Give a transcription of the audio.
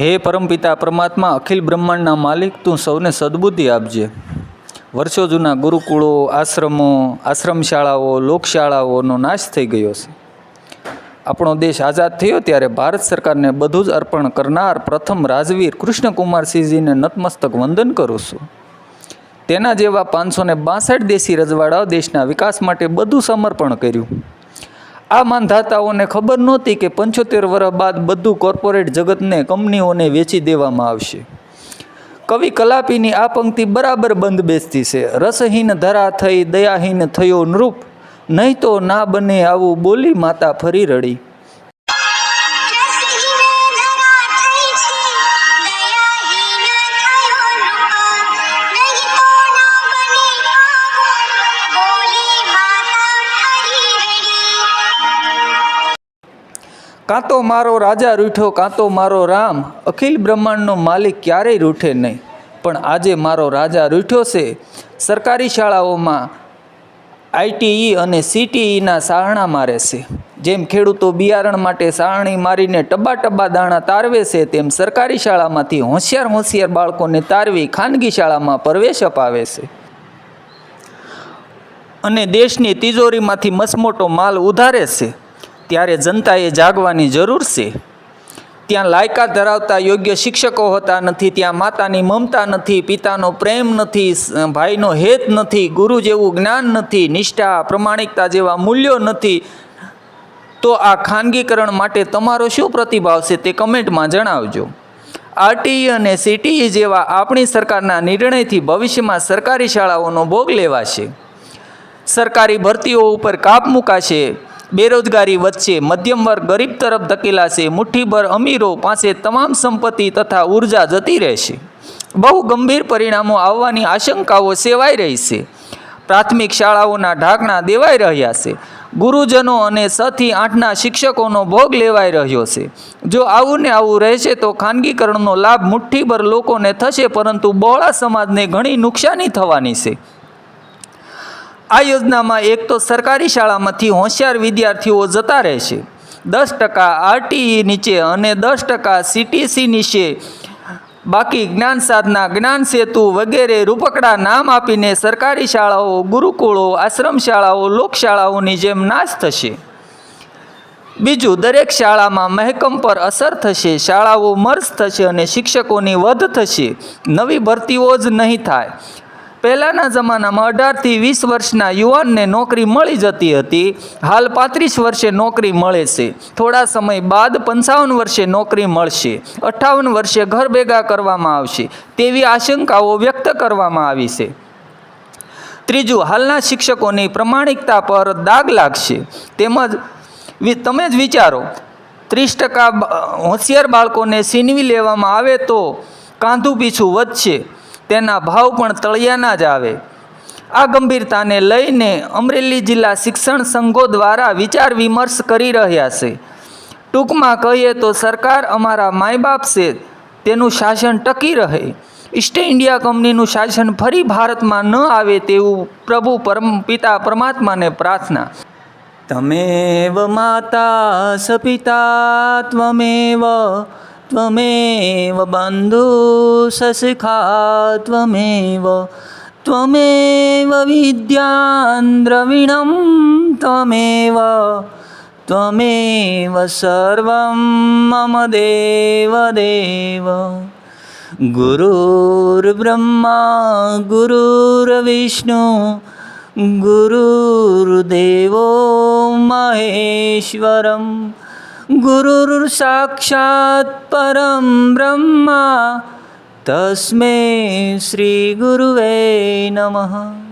હે પરમપિતા પરમાત્મા, અખિલ બ્રહ્માંડના માલિક, તું સૌને સદબુદ્ધિ આપજે. વર્ષો જૂના ગુરુકુળો, આશ્રમો આશ્રમ શાળાઓ લોકશાળાઓનો નાશ થઈ ગયો છે. આપણો દેશ આઝાદ થયો ત્યારે ભારત સરકારને બધું જ અર્પણ કરનાર પ્રથમ રાજવીર કૃષ્ણકુમારસિંહજીને નતમસ્તક વંદન કરું છું. તેના જેવા પાંચસો ને બાસઠ દેશી રજવાડાઓ દેશના વિકાસ માટે બધું સમર્પણ કર્યું. આ માનધાતાઓને ખબર નહોતી કે પંચોતેર વર્ષ બાદ બધું કોર્પોરેટ જગતને કંપનીઓને વેચી દેવામાં આવશે. કવિ કલાપીની આ પંક્તિ બરાબર બંધ બેસતી છે. રસહીન ધરા થઈ, દયાહીન થયો નૃપ, નહીં તો ના બને આવું બોલી માતા ફરી રડી. કાં તો મારો રાજા રૂઠો કાં તો મારો રામ, અખિલ બ્રહ્માંડનો માલિક ક્યારેય રૂઠે નહીં. પણ આજે મારો રાજા રૂઠ્યો છે. સરકારી શાળાઓમાં આઈટીઈ અને સીટીઈના સાહણા મારે છે. જેમ ખેડૂતો બિયારણ માટે સાહણી મારીને ટબા ટબા દાણા તારવે છે, તેમ સરકારી શાળામાંથી હોશિયાર હોશિયાર બાળકોને તારવી ખાનગી શાળામાં પ્રવેશ અપાવે છે. અને દેશની તિજોરીમાંથી મસમોટો માલ ઉધારે છે. ત્યારે જનતાએ જાગવાની જરૂર છે. ત્યાં લાયકાત ધરાવતા યોગ્ય શિક્ષકો હોતા નથી, ત્યાં માતાની મમતા નથી, પિતાનો પ્રેમ નથી ભાઈનો હેત નથી, ગુરુ જેવું જ્ઞાન નથી, નિષ્ઠા, પ્રમાણિકતા જેવા મૂલ્યો નથી. તો આ ખાનગીકરણ માટે તમારો શું પ્રતિભાવ છે તે કમેન્ટમાં જણાવજો. આરટીઈ અને સીટીઈ જેવા આપણી સરકારના નિર્ણયથી ભવિષ્યમાં સરકારી શાળાઓનો ભોગ લેવાશે. સરકારી ભરતીઓ ઉપર કાપ મુકાશે. બેરોજગારી વધશે, મધ્યમ વર્ગ ગરીબ તરફ ધકેલાશે, મુઠ્ઠીભર અમીરો પાસે તમામ સંપત્તિ તથા ઊર્જા જતી રહેશે. બહુ ગંભીર પરિણામો આવવાની આશંકાઓ સેવાઈ રહી છે. પ્રાથમિક શાળાઓના ઢાંકણા દેવાઈ રહ્યા છે. ગુરુજનો અને છ આઠના શિક્ષકોનો ભોગ લેવાઈ રહ્યો છે. જો આવું ને આવું રહેશે તો ખાનગીકરણનો લાભ મુઠ્ઠીભર લોકોને થશે, પરંતુ બહોળા સમાજને ઘણી નુકસાની થવાની છે. આ યોજનામાં એક તો સરકારી શાળામાંથી હોશિયાર વિદ્યાર્થીઓ જતા રહેશે દસ ટકા આરટીઈ નીચે અને દસ ટકા સીટીસી નીચે. બાકી જ્ઞાન સાધના, જ્ઞાન સેતુ વગેરે રૂપકડા નામ આપીને સરકારી શાળાઓ, ગુરુકુળો આશ્રમ શાળાઓ લોકશાળાઓની જેમ નાશ થશે. બીજું, દરેક શાળામાં મહેકમ પર અસર થશે, શાળાઓ મર્જ થશે અને શિક્ષકોની વધ થશે. નવી ભરતીઓ જ નહીં થાય. પહેલાંના જમાનામાં અઢારથી વીસ વર્ષના યુવાનને નોકરી મળી જતી હતી. હાલ પાંત્રીસ વર્ષે નોકરી મળે છે. થોડા સમય બાદ પંચાવન વર્ષે નોકરી મળશે. અઠ્ઠાવન વર્ષે ઘર ભેગા કરવામાં આવશે. તેવી આશંકાઓ વ્યક્ત કરવામાં આવી છે. ત્રીજું, હાલના શિક્ષકોની પ્રમાણિકતા પર દાગ લાગશે. તેમજ તમે જ વિચારો, ત્રીસ ટકા હોશિયાર બાળકોને સીનવી લેવામાં આવે તો કાંધું પીછું વધશે. તેના ભાવ પણ તળિયાના જ આવે. આ ગંભીરતાને લઈને અમરેલી જિલ્લા શિક્ષણ સંઘો દ્વારા વિચાર વિમર્શ કરી રહ્યા છે. ટૂંકમાં કહીએ તો સરકાર અમારા માય બાપ છે, તેનું શાસન ટકી રહે. ઈસ્ટ ઇન્ડિયા કંપનીનું શાસન ફરી ભારતમાં ન આવે તેવું પ્રભુ પરમ, પિતા પરમાત્માને પ્રાર્થના. તમેવ માતા સપિતા ત્વમેવ ત્વમેવ બંધુ સખા ત્વમેવ ત્વમેવ વિદ્યાન દ્રવિણમ ત્વમેવ ત્વમેવ સર્વં મમ દેવ દેવ ગુરુર્બ્રહ્મા ગુરુર્વિષ્ણુ ગુરુર્દેવો મહેશ્વરમ ગુરુર સાક્ષાત પરમ બ્રહ્મા તસ્મે શ્રી ગુરુવે નમઃ